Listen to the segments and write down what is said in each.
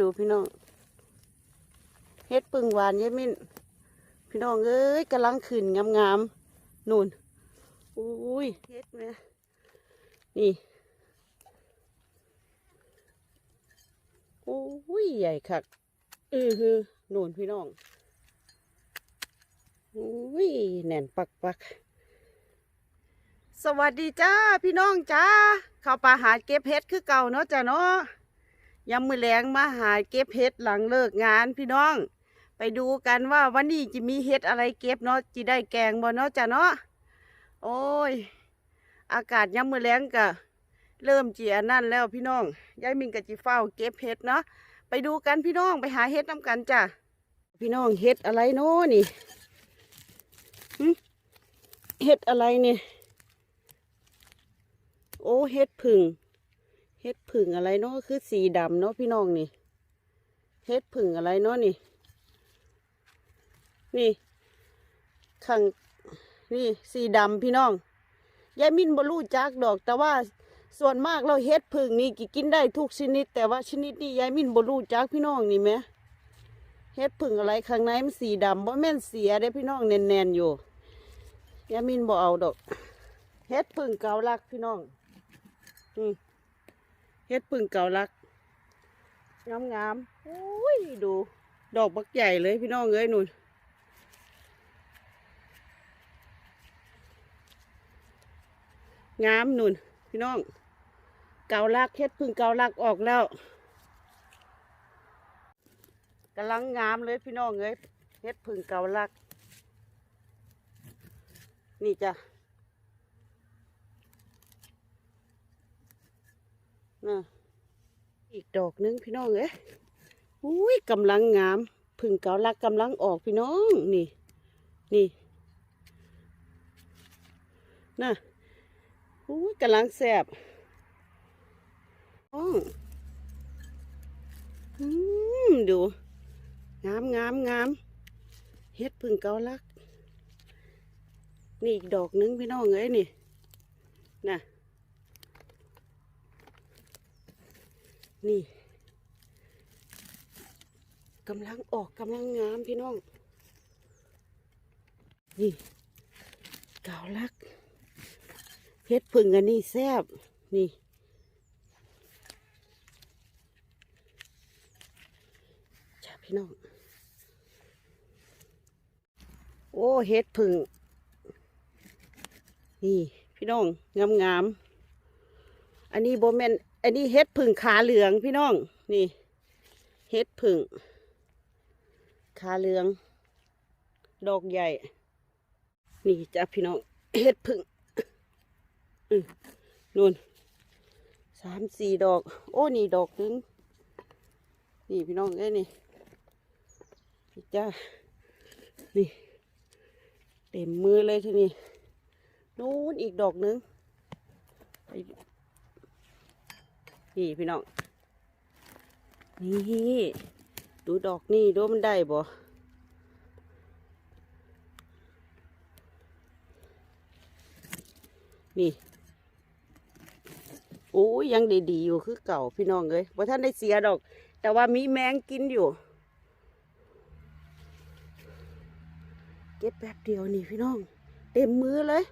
ดูพี่น้องเฮ็ดปึงหวานยายมินพี่น้องเอ้ยกำลังขึ้นงามๆนู่นอุ้ยเฮ็ดแม่นี่อุ้ยใหญ่คักอือฮือนู่นพี่น้องอุ้ยแน่นปักปักสวัสดีจ้าพี่น้องจ้าเข้าป่าหาเก็บเฮ็ดคือเก่าเนาะจ้าเนาะ ยามมือแรงมาหาเก็บเห็ดหลังเลิกงานพี่น้อง ไปดูกันว่าวันนี้จะมีเห็ดอะไรเก็บเนาะจะได้แกงบ่เนาะจ้ะเนาะโอ้ย อากาศยามมือแรงก็เริ่มเจียนั่นแล้วพี่น้องยายมินกับจีเฝ้าเก็บเห็ดเนาะไปดูกันพี่น้องไปหาเห็ดน้ำกันจ้ะพี่น้องเห็ดอะไรเนาะนี่เห็ดอะไรเนี่ยโอ้เห็ดผึ่ง เฮ็ดผึ่งอะไรเนาะคือสีดำเนาะพี่น้องนี่เฮ็ดผึ่งอะไรเนาะนี่ นี่ข้างนี่สีดำพี่น้องยายมินบ่รู้จักดอก แต่ว่าส่วนมากเราเฮ็ดผึ่งนี่กิกินได้ทุกชนิด แต่ว่าชนิดนี้ยายมินบ่รู้จักพี่น้องนี่แหมเฮ็ดผึ่งอะไรข้างในมันสีดำบ่แม่นเสียเด้พี่น้องแน่นๆอยู่ยายมินบ่เอาดอกเฮ็ดผึ่งเกาลักพี่น้องอืม เฮ็ดพึ่งเก่ารักงามงามๆโอ้ยดู ดอกบักใหญ่เลยพี่น้องเอ้ยนุ่นงามนุ่น พี่น้อง เกาลักเฮ็ดพึ่งเกาลักออกแล้วกำลังงามเลยพี่น้องเอ้ยเฮ็ดพึ่งเกาลัก นี่จ้ะ นะอีกดอกหนึงพี่น้องเอ้ยอุ้ยกำลังงาม พึ่งเกาลักกำลังออกพี่น้องนี่ นี่น่ะอุ้ยกำลังแสบอ้องอืมดูงามงามงามเฮ็ดพึ่งเกาลัก นี่อีกดอกหนึงพี่น้องเอ้ยนี่ น่ะ นี่กำลังออกกำลังงามพี่น้อง นี่เกาลักเพชรพึ่งอันนี้แซบนี่ จ้าพี่น้อง โอ้เฮ็ดพึ่งนี่ พี่น้องงามงามๆอันนี้โบแมน อันนี้เฮ็ดผึ่งขาเหลืองพี่น้อง นี่เฮ็ดผึ่งขาเหลือง ดอกใหญ่ นี่จ้ะพี่น้องเฮ็ดผึ่งนู่นสามสี่ดอก โอ้นี่ดอกหนึงนี่พี่น้องเอ้ยนี่นี่จ้านี่เต็มมือเลยทีนี้นู่นอีกดอกหนึง นี่พี่น้อง นี่ ดูดอกนี่ดูมันได้บ่นี่โอ้ยยังดีๆอยู่คือเก่าพี่น้องเลยว่าท่านได้เสียดอก แต่ว่ามีแมงกินอยู่ เก็บแป๊บเดียวนี่พี่น้อง เต็มมือเลย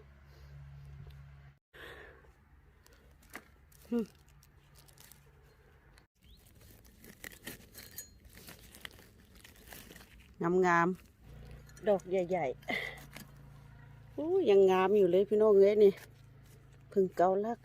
งามงามๆดอกใหญ่ๆอู้ยังงามอยู่เลยพี่น้องเอ้ยนี่เพึ่งเกาลัก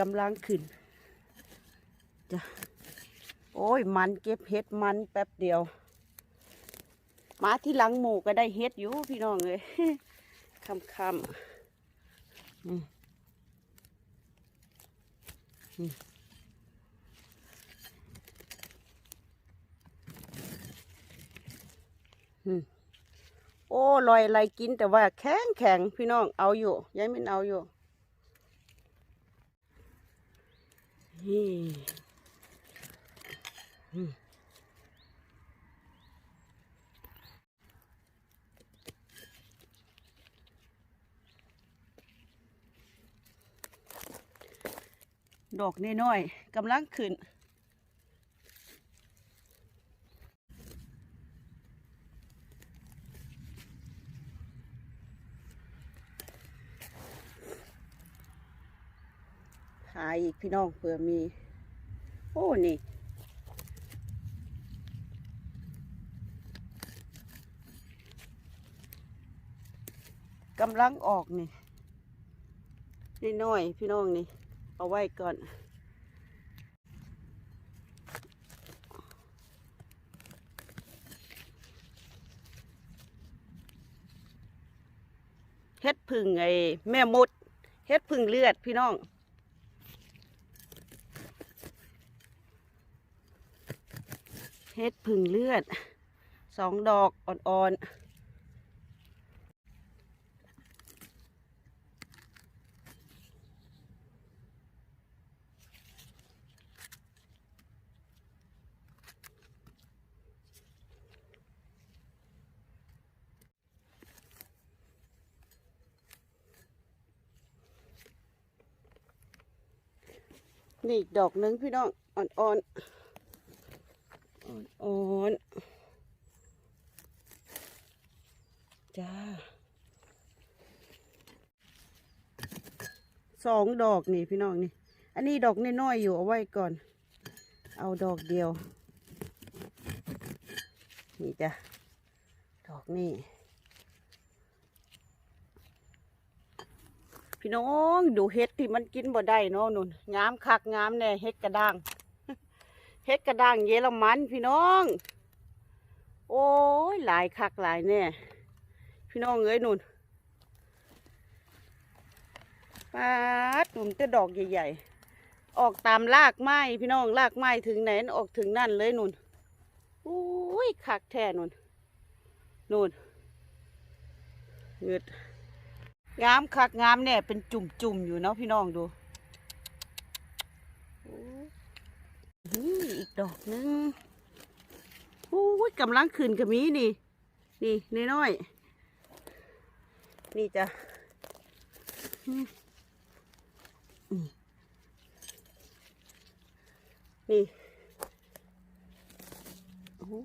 กำลังขึ้นจ้ะโอ้ยมันเก็บเห็ดมันแป๊บเดียว มาที่หลังหมูก็ได้เห็ดอยู่พี่น้องเลยคำคำอืมอืมโอ้ลอยอะไรกินแต่ว่าแข็งแข็งพี่น้องเอาอยู่ยายมินเอาอยู่นี่อืม ดอกน้อยๆกำลังขึ้น หาอีกพี่น้องเผื่อมี โอ้นี่กำลังออกนี่นี่น้อยพี่น้องนี่ เอาไว้ก่อน เฮ็ดพึ่งไอ้แม่มด เฮ็ดพึ่งเลือดพี่น้อง เฮ็ดพึ่งเลือดสองดอกอ่อนๆนี่ดอกนึงพี่น้องอ่อนๆ อ่อนจ้าสองดอกนี่พี่น้องนี่ อันนี้ดอกน้อยๆอยู่เอาไว้ก่อน เอาดอกเดียว นี่จ้ะ ดอกนี่ พี่น้องดูเห็ดที่มันกินบ่ได้เนาะนุ่นงามคักงามแน่เห็ดกระด้าง ฮ็ดกระด้างเยอรมันพี่น้อง โอ้ยหลายคักหลายแน่พี่น้องเอ้ยนุ่นปาดหนุ่มจะดอกใหญ่ๆ ออกตามรากไม้พี่น้องรากไม้ถึงไหนออกถึงนั่นเลยนุ่นโอ้ยคักแท้นุ่นนุ่นเงืดงามคักงามแน่เป็นจุ่มๆอยู่เนาะพี่น้องดูโอ้ นี่อีกดอกหนึงโอ้ยกำลังขึ้นกับมีนี่ นี่น้อยๆนี่จ้ะนี่นี่โอ้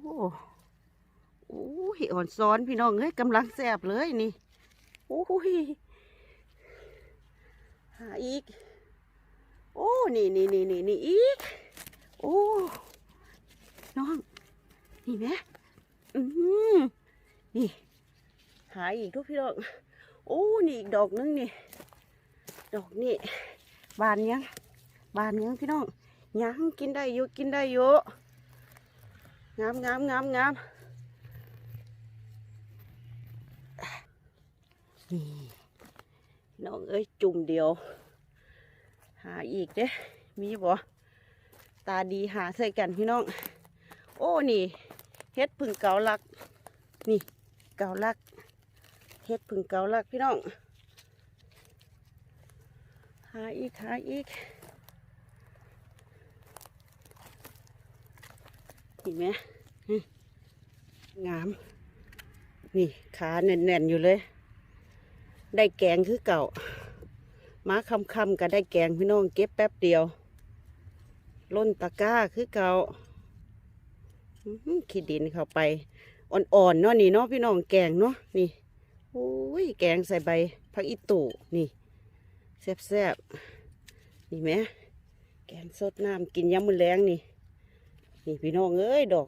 โอ้ยอ่อนซ้อนพี่น้องเอ้ยกำลังแสบเลยนี่โอ้ยหาอีก โอ้ นี่นี่นี่นี่นี่อีก อ้ น้อง นี่แม่อืมนี่ หาอีกทุกพี่น้อง โอ้ นี่อีกดอกนึงนี่ ดอกนี่ บานยัง บานยังพี่น้อง ยังกินได้อยู่กินได้อยู่งามงามงามงามนี่น้องเอ้ยจุ่มเดียว หาอีกเด้มีบ่ ตาดีหาใส่กันพี่น้อง โอ้นี่เฮ็ดพึ่งเกาลัก นี่เกาลักเฮ็ดพึ่งเกาลักพี่น้องหาอีกหาอีกนี่ไหมงาม นี่ขาแน่นๆอยู่เลย ได้แกงคือเก่ามาคำคำๆก็ได้แกงพี่น้องเก็บแป๊บเดียว ล้นตะก้าคือเกาขี้ดินเข้าไป อ่อนๆเนาะนี่เนาะพี่น้องแกงเนาะนี่โอ้ยแกงใส่ใบผักอีตูนี่แซ่บๆนี่แหมแกงสดน้ำกินยำมือแรงนี่ นี่พี่น้องเอ้ยดอก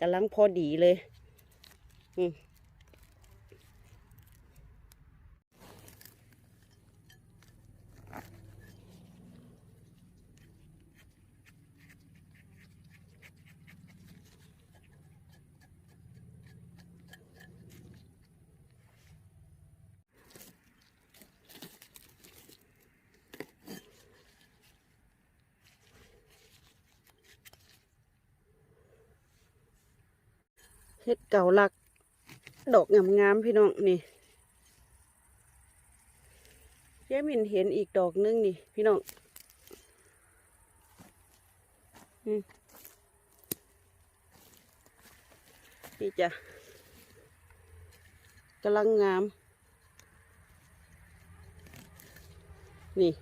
กำลังพอดีเลย อืม เฮ็ดเก่าลัก ดอกงามๆพี่น้องนี่เจ๊มินเห็นอีกดอกนึงนี่พี่น้องนี่จ้ะกำลังงาม นี่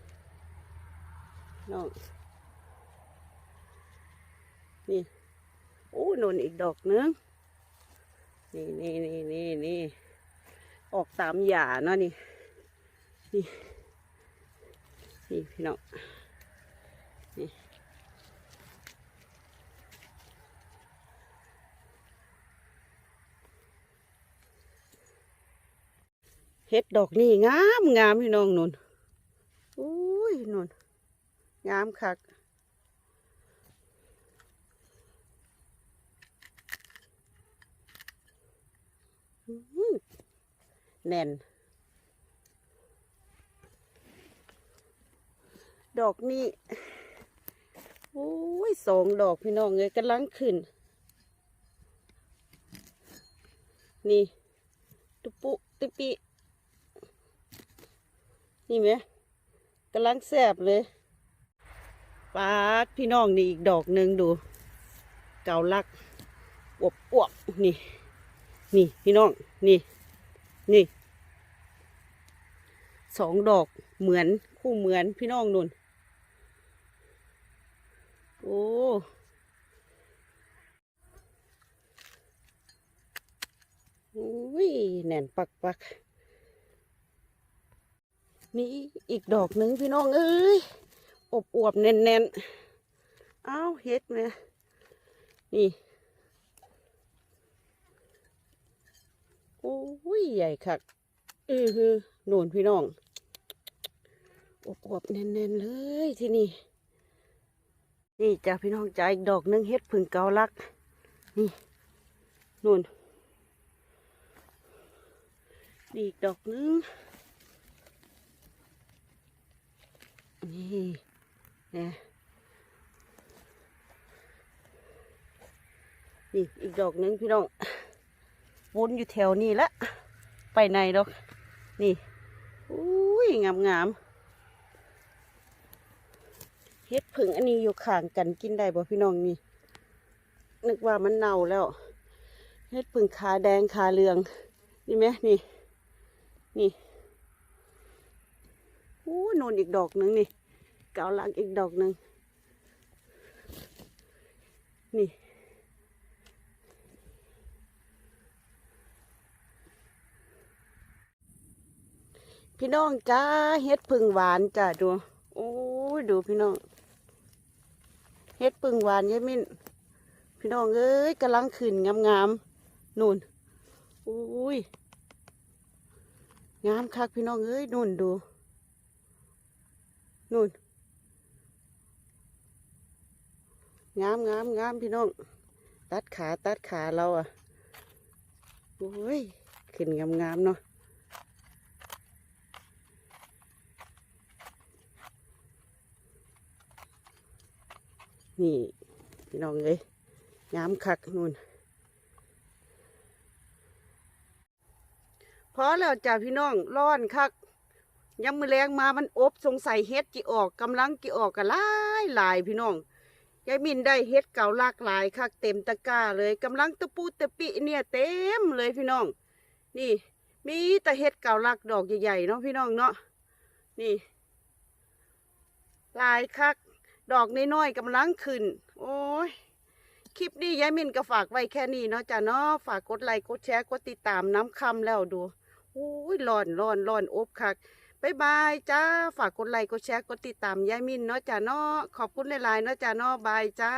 น้องนี่ โอ้นนอีกดอกนึง นี่นี่นี่นี่นี่ออกตามหย่าเนาะนี่ นี่นี่พี่น้องนี่เฮ็ดดอกนี่งามงามพี่น้องนนอุ้ยนนงามคัก อื้อหือ แน่น ดอกนี้โอ้ยสองดอกพี่น้องเลยกำลังขึ้น นี่ตุปุตุปิ นี่ไหมกำลังแสบเลยปาดพี่น้องนี่อีกดอกหนึ่งดู เกาลักอวบอวบๆนี่ นี่พี่น้อง นี่ นี่สองดอกเหมือนคู่เหมือนพี่น้องนุ่น โอ้อุ้ยแน่นปักปักมีอีกดอกหนึ่งพี่น้องเอ้ยอบอวบแน่นแน่นอ้าวเฮ็ดไหมนี่ โอ้ย ใหญ่คักเออฮือโน่นพี่น้องอบอวบๆแน่นๆเลยที่นี่ นี่จ้ะพี่น้องจ้าอีกดอกนึงเฮ็ดผึ่งเกาลัก นี่นู่นนี่อีกดอกนึง นี่เนี่ยนี่อีกดอกนึงพี่น้อง วนอยู่แถวนี้ละ ไปไหนดอก นี่อุ้ยงามงามๆเฮ็ดผึ่งอันนี้อยู่ข้างกันกินได้บ่พี่น้องนี่ นึกว่ามันเน่าแล้วเฮ็ดผึ่งขาแดงขาเหลือง นี่ไหมนี่ นี่โอ้นนอีกดอกหนึ่งนี่เกาลักอีกดอกหนึ่งนี่ พี่น้องจ้าเฮ็ดพึ่งหวานจ้าดูโอ้ยดูพี่น้องเฮ็ดพึ่งหวานยายมิ้นพี่น้องเอ้ยกำลังขึ้นงามๆนู่นโอ้ยงามคักพี่น้องเอ้ยนู่นดูนู่นงามงามงามพี่น้อง ตัดขาตัดขาเราอะโอ้ยขึ้นงามงามๆเนาะ นี่ พี่น้องเลยยามคักนู่นพอแล้วจ้ะพี่น้องร้อนคักยำมือแรงมามันอบสงสัยเฮ็ดจีออกกำลังจีออกกันหลายหลายพี่น้องยายมินได้เฮ็ดเก่าลากหลายคักเต็มตะกร้าเลยกำลังตะปูตะปิเนี่ยเต็มเลยพี่น้อง นี่ มีแต่เฮ็ดเก่าลักดอกใหญ่ๆเนาะพี่น้องเนาะนี่ลายคัก ดอกน้อยๆกำลังขึ้น โอ้ย คลิปนี้ยายมินก็ฝากไว้แค่นี้เนาะจ้ะเนาะฝากกดไลค์กดแชร์กดติดตามน้ำคำแล้วดูโอ้ยร้อนร้อนร้อนอบคักบายบายจ้า ฝากกดไลค์กดแชร์กดติดตามยายมินเนาะจ้ะเนาะขอบคุณหลายๆเนาะจ้ะเนาะบายจ้า